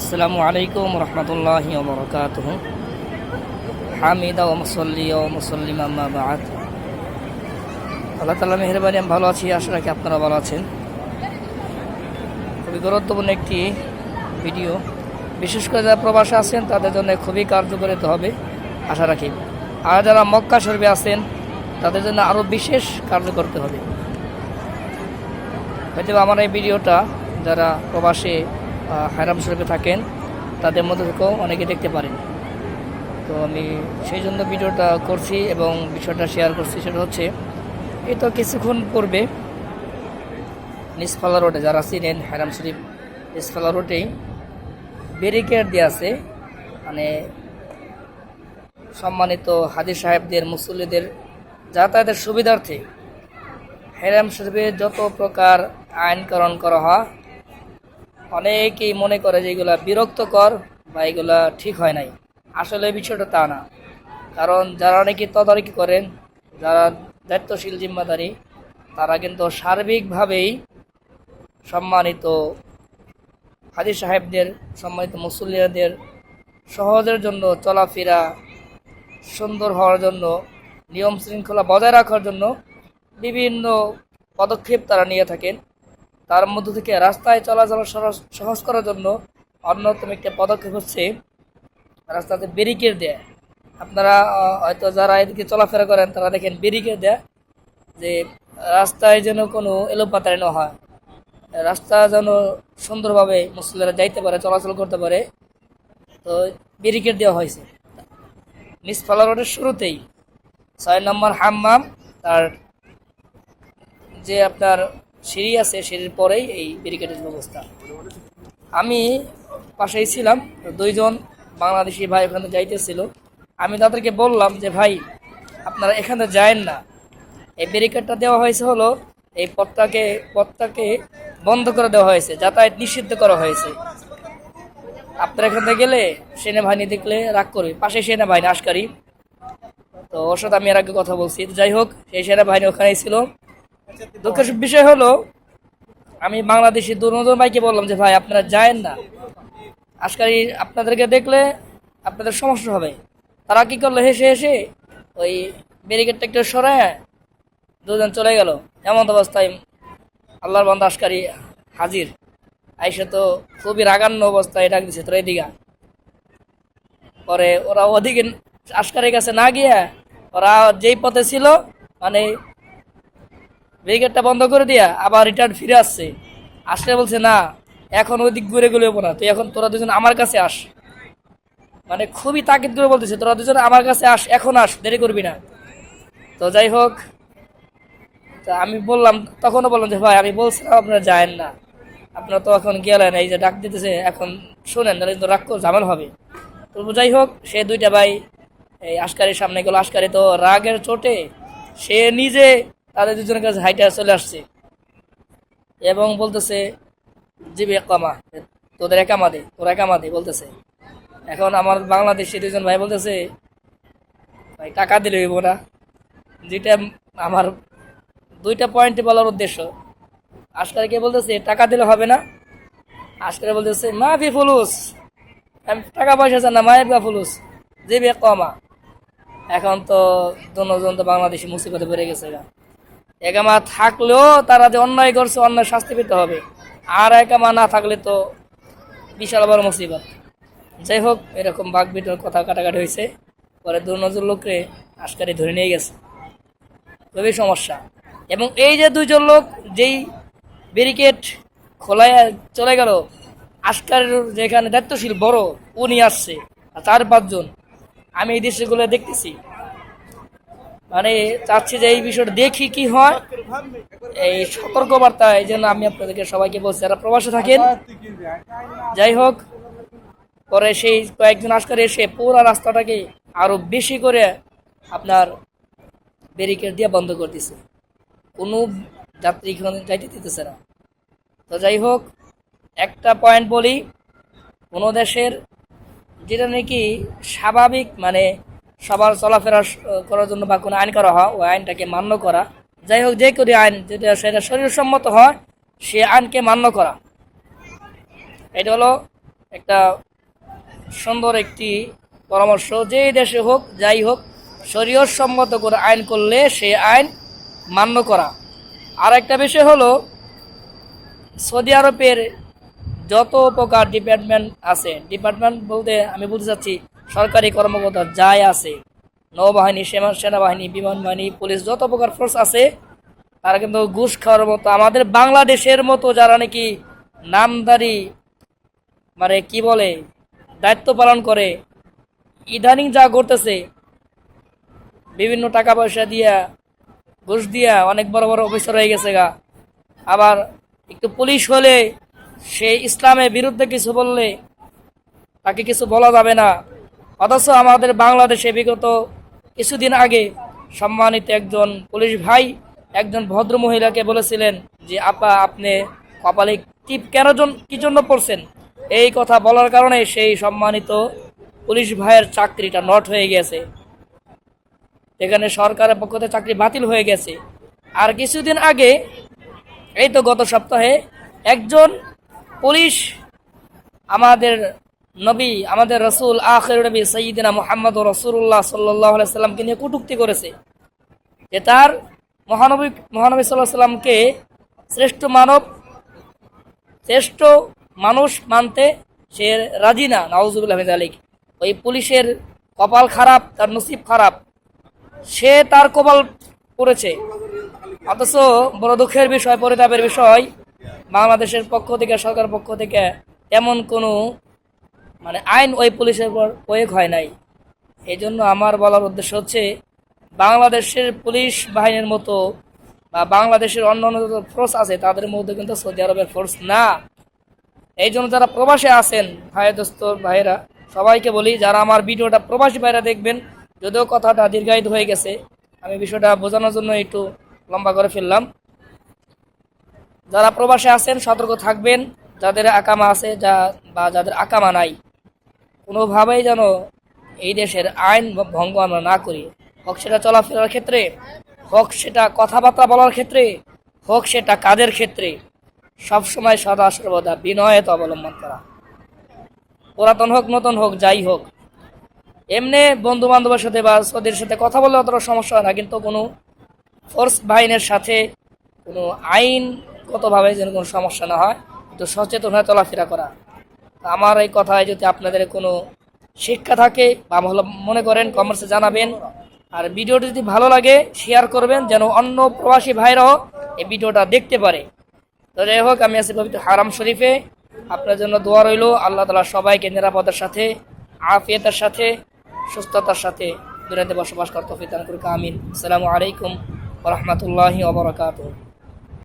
আসসালামু আলাইকুম রহমতুল্লাহ বরকাত হামিদা ও মুসল্লি ও মুসল্লিম আম্মা বাদ। আল্লাহ তালা মেহরবানি, আমি ভালো আছি, আশা রাখি আপনারা ভালো আছেন। খুবই গুরুত্বপূর্ণ একটি ভিডিও। বিশেষ করে যারা প্রবাসে আছেন, তাদের জন্য খুবই কার্যকরিত হবে, আশা রাখি। আর যারা মক্কা শরীফে আছেন, তাদের জন্য আরও বিশেষ কার্য করতে হবে। হয়তো আমার এই ভিডিওটা যারা প্রবাসে হায়রাম শরীফে থাকেন, তাদের মধ্যে থেকেও অনেকে দেখতে পারেন। তো আমি সেই জন্য ভিডিওটা করছি এবং বিষয়টা শেয়ার করছি, সেটা হচ্ছে, এই তো কিছুক্ষণ পূর্বে নিসফালা রোডে যারা ছিলেন হায়রাম শরীফ নিসফালা রোডেই ব্যারিকেড দিয়ে আছে মানে সম্মানিত হাজির সাহেবদের, মুসল্লিদের, যাতায়াতের সুবিধার্থে হেরাম শরীফে যত প্রকার আইনকরণ করা হয় অনেকেই মনে করে যে এগুলা বিরক্তকর বা এগুলা ঠিক হয় নাই। আসলে বিষয়টা তা না। কারণ যারা অনেকে তদারকি করেন, যারা দায়িত্বশীল জিম্মাদারি, তারা কিন্তু সার্বিকভাবেই সম্মানিত হাজির সাহেবদের, সম্মানিত মুসল্লিয়াদের সহজের জন্য চলাফেরা সুন্দর হওয়ার জন্য, নিয়ম শৃঙ্খলা বজায় রাখার জন্য বিভিন্ন পদক্ষেপ তারা নিয়ে থাকেন। তার মধ্য থেকে রাস্তায় চলাচল সহজ- করার জন্য অন্যতম একটা পদক্ষেপ হচ্ছে রাস্তাতে ব্যারিকেড দেয়। আপনারা হয়তো যারা এদিকে চলাফেরা করেন, তারা দেখেন ব্যারিকেড দেয় যে রাস্তায় যেন কোনো এলোপাতারি না হয়। রাস্তা যেন সুন্দরভাবে মুসলিমরা যাইতে পারে, চলাচল করতে পারে। তো ব্যারিকেড দেওয়া হয়েছে। মিসফালা রোডের শুরুতেই ছয় নম্বর হাম্মাম, তার যে আপনার সিঁড়ি আছে, সিঁড়ির পরেই এই ব্যারিকেডের ব্যবস্থা। আমি পাশেই ছিলাম, দুইজন বাংলাদেশি ভাই ওখানে যাইতেছিল। আমি তাদেরকে বললাম যে, ভাই, আপনারা এখানে যায়েন না। এই ব্যারিকেডটা দেওয়া হয়েছে হলো, এই পথটাকে পথটাকে বন্ধ করে দেওয়া হয়েছে, যাতায়াত নিষিদ্ধ করা হয়েছে। আপনারা এখানে গেলে সেনাবাহিনী দেখলে রাগ করবে। পাশে সেনাবাহিনী, আশকারি। তো ওর সাথে আমি এর আগে কথা বলছি। যাই হোক, সেই সেনাবাহিনী ওখানেই ছিল। দুঃখের বিষয় হলো, আমি বাংলাদেশি দুজন ভাইকে বললাম যে, ভাই, আপনারা যায়েন না। আজকাল আপনাদেরকে দেখলে আপনাদের সমস্যা হবে। তারা কি করল, হেসে হেসে ওই ব্যারিকেডটা একটু সরায় দুজন চলে গেল। এমন অবস্থায় আল্লাহর বন্ধ আশকারি হাজির। আইসে তো খুবই রাগান্ন অবস্থায় ডাক দিছে, তোর এদিকে পরে ওরা ওদিকে আশকারের কাছে না গিয়ে ওরা যেই পথে ছিল মানে ব্যারিকেডটা বন্ধ করে দিয়া আবার রিটার্ন ফিরে আসছে। আসলে বলছে, না, এখন ওই দিক ঘুরে গেলে না, তুই এখন তোরা দুজন আমার কাছে আস। মানে খুবই তাকিদ করে বলতেছে, তোরা দুজন আমার কাছে আস, এখন আস, দেরি করবি না। তো যাই হোক, তা আমি বললাম, তখনও বললাম যে, ভাই, আমি বলছিলাম আপনারা যায়েন না। আপনারা তো এখন গেলেন, এই যে ডাক দিতেছে, এখন শোনেন, তাহলে কিন্তু রাগ ঝামেলা হবে। তো যাই হোক, সে দুইটা ভাই, এই আশকারির সামনে গেল, আশকারি তো রাগের চোটে, সে নিজে তাদের দুজনের কাছে হাইটে চলে আসছে। এবং বলতেছে, জিবি একামা তোদের একামা দে, তোর একামা দে, বলতেছে। এখন আমার বাংলাদেশে দুজন ভাই বলতেছে, ভাই, টাকা দিলে হইব না। যেটা আমার দুইটা পয়েন্টে বলার উদ্দেশ্য। আজকালকে বলতেছে, টাকা দিলে হবে না। আজকাল বলতেছে মা ফি ফুলুস, আমি টাকা পয়সা চান না, মায়ের বা ফুলুস, জিবি কমা। এখন তো দুজন তো বাংলাদেশি মুসিবতে পড়ে গেছে একামা থাকলেও তারা যে অন্যায় করছে, অন্যায় শাস্তি পেতে হবে। আর একামা না থাকলে তো বিশাল বড় মুসিবত। যাই হোক, এরকম বাঘ বিটোর কথা কাটাকাটি হয়েছে। পরে দু নজর লোককে আশকারি ধরে নিয়ে গেছে। খুবই সমস্যা। এবং এই যে দুইজন লোক যেই ব্যারিকেড খোলায় চলে গেল আজকার যেখানে দায়িত্বশীল বড়, উনি আসছে, আর চার পাঁচজন। আমি এই দৃশ্যগুলো দেখতেছি। মানে চাচ্ছি যে এই বিষয়টা দেখি কি হয়। এই সতর্কবার্তা এই জন্য আমি আপনাদেরকে সবাইকে বলছি, যারা প্রবাসে থাকেন, যাই হোক, পরে সেই কয়েকজন আজকার এসে পুরো রাস্তাটাকে আরও বেশি করে আপনার ব্যারিকেড দিয়ে বন্ধ করে দিছে। কোনো যাত্রী যাইতে দিতেছে না। তো যাই হোক, একটা পয়েন্ট বলি, কোনো দেশের যেটা নাকি স্বাভাবিক মানে সবার চলাফেরা করার জন্য বা কোনো আইন করা হয়, ওই আইনটাকে মান্য করা। যাই হোক, যে কোনো আইন, যেটা সেটা শরীরসম্মত হয়, সে আইনকে মান্য করা। এটা হলো একটা সুন্দর একটি পরামর্শ। যেই দেশে হোক, যাই হোক সম্মত করে আইন করলে সে আইন মান্য করা। আর একটা বিষয় হলো, সৌদি আরবের যত প্রকার ডিপার্টমেন্ট আছে, ডিপার্টমেন্ট বলতে আমি বলতে চাচ্ছি সরকারি কর্মকর্তা যাই আছে, নৌবাহিনী সেনা সেনাবাহিনী, বিমান বাহিনী, পুলিশ যত প্রকার ফোর্স আছে, তারা কিন্তু ঘুষ খাওয়ার মতো আমাদের বাংলাদেশের মতো যারা নাকি নামদারি মানে কি বলে, দায়িত্ব পালন করে, ইদানিং যা করতেছে বিভিন্ন টাকা পয়সা দিয়া, ঘুষ দিয়া অনেক বড় বড় অফিসার হয়ে গেছে গা। আবার একটু পুলিশ হলে সে ইসলামের বিরুদ্ধে কিছু বললে তাকে কিছু বলা যাবে না। অথচ আমাদের বাংলাদেশে বিগত কিছুদিন আগে সম্মানিত একজন পুলিশ ভাই, একজন ভদ্র মহিলাকে বলেছিলেন যে, আপা, আপনি কপালে টিপ কেন জন, কি জন্য পড়ছেন? এই কথা বলার কারণে সেই সম্মানিত পুলিশ ভাইয়ের চাকরিটা নট হয়ে গেছে। এখানে সরকারের পক্ষ থেকে চাকরি বাতিল হয়ে গেছে। আর কিছুদিন আগে, এই তো গত সপ্তাহে, একজন পুলিশ আমাদের নবী, আমাদের রসুল, আখের নবী সঈদিনা মোহাম্মদ রসুল্লাহ সাল্লাহ সাল্লামকে নিয়ে কটুক্তি করেছে। যে তার মহানবী মহানবী সাল্লাহ সাল্লামকে শ্রেষ্ঠ মানব, শ্রেষ্ঠ মানুষ মানতে সে রাজি না নওয়াজুবুল আহমেদ আলিক ওই পুলিশের কপাল খারাপ, তার নসিব খারাপ। সে তার কপাল পড়েছে। অথচ বড় দুঃখের বিষয়, পরিতাপের বিষয়, বাংলাদেশের পক্ষ থেকে সরকার পক্ষ থেকে এমন কোনো মানে আইন ওই পুলিশের উপর প্রয়োগ হয় নাই। এই জন্য আমার বলার উদ্দেশ্য হচ্ছে, বাংলাদেশের পুলিশ বাহিনীর মতো বা বাংলাদেশের অন্য অন্য ফোর্স আছে, তাদের মধ্যে কিন্তু সৌদি আরবের ফোর্স না। এই জন্য যারা প্রবাসে আছেন, ভাই দোস্ত ভাইরা সবাইকে বলি, যারা আমার ভিডিওটা প্রবাসী ভাইরা দেখবেন, যদিও কথাটা দীর্ঘায়িত হয়ে গেছে, আমি বিষয়টা বোঝানোর জন্য একটু লম্বা করে ফেললাম। যারা প্রবাসে আছেন, সতর্ক থাকবেন, যাদের আকামা আছে, যা বা যাদের আকামা নাই। কোনোভাবেই যেন এই দেশের আইন ভঙ্গ আমরা না করি। হোক সেটা চলাফেরার ক্ষেত্রে, হোক সেটা কথাবার্তা বলার ক্ষেত্রে, হোক সেটা কাজের ক্ষেত্রে সবসময় সদা সর্বদা বিনয়তা অবলম্বন করা। পুরাতন হোক, নতুন হোক, যাই হোক, এমনি বন্ধু বান্ধবের সাথে বা সদের সাথে কথা বললে অতটা সমস্যা হয় না, কিন্তু কোনো ফোর্স বাহিনীর সাথে কোনো আইনগতভাবে যেন কোনো সমস্যা না হয়, একটু সচেতন হয়ে চলাফেরা করা। আমার এই কথায় যদি আপনাদের কোনো শিক্ষা থাকে বা মনে করেন কমার্সে জানাবেন। আর ভিডিওটি যদি ভালো লাগে শেয়ার করবেন যেন অন্য প্রবাসী ভাইরাও এই ভিডিওটা দেখতে পারে। তো যাই হোক, আমি আছি পবিত্র হারাম শরীফে। আপনার জন্য দোয়া রইল। আল্লাহ তালা সবাইকে নিরাপদের সাথে, আফিয়তের সাথে, সুস্থতার সাথে দুনিয়াতে বসবাস করতে ফিতান আমিন। আসসালামু আলাইকুম রহমতুল্লাহি ওবরাকাতুহ